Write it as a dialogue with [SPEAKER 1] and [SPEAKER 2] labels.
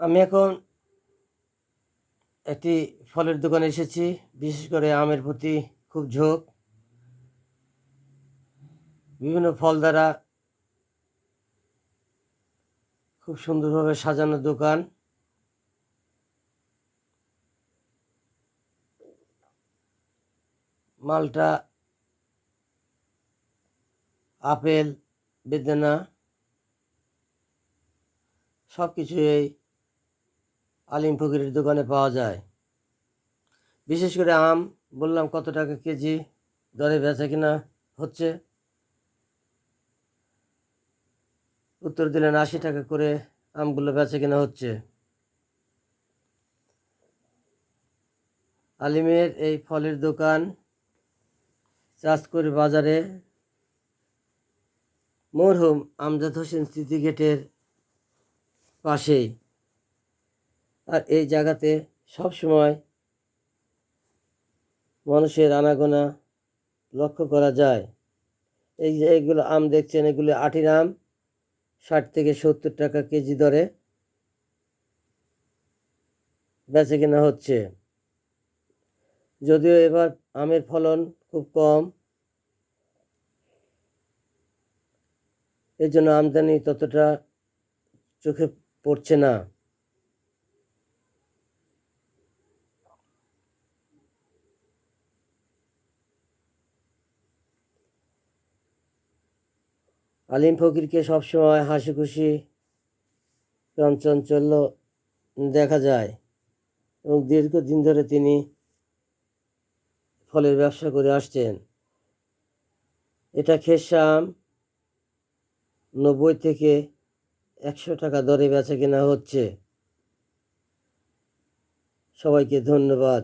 [SPEAKER 1] আমি এখন একটি ফলের দোকানে এসেছি। বিশেষ করে আমের প্রতি খুব ঝোঁক। বিভিন্ন ফল দ্বারা খুব সুন্দরভাবে সাজানো দোকান। মালটা আপেল, বেদানা সব কিছু এই আলিম ফকিরের দোকানে পাওয়া যায়। বিশেষ করে আম, বললাম কত টাকা কেজি? দরে বেচা কিনা হচ্ছে? উত্তর দিলেন, আশি টাকা করে আমগুলো বেচা কিনা হচ্ছে। আলিমের এই ফলের দোকান চাঁদপুর বাজারে মরহুম আমজাদ হোসেন স্মৃতি গেটের পাশেই। আর এই জায়গাতে সব সময় মানুষের আনাগোনা লক্ষ্য করা যায়। এই যে এগুলো আম দেখছেন, এগুলো আটির আম, ষাট থেকে সত্তর টাকা কেজি দরে বেচে কেনা হচ্ছে। যদিও এবার আমের ফলন খুব কম, এর জন্য আমদানি ততটা চোখে পড়ছে না। আলিম ফকিরকে সবসময় হাসি খুশি চঞ্চল্য দেখা যায় এবং দীর্ঘদিন ধরে তিনি ফলের ব্যবসা করে আসছেন। এটা খেসাম নব্বই থেকে একশো টাকা দরে বেচা কেনা হচ্ছে। সবাইকে ধন্যবাদ।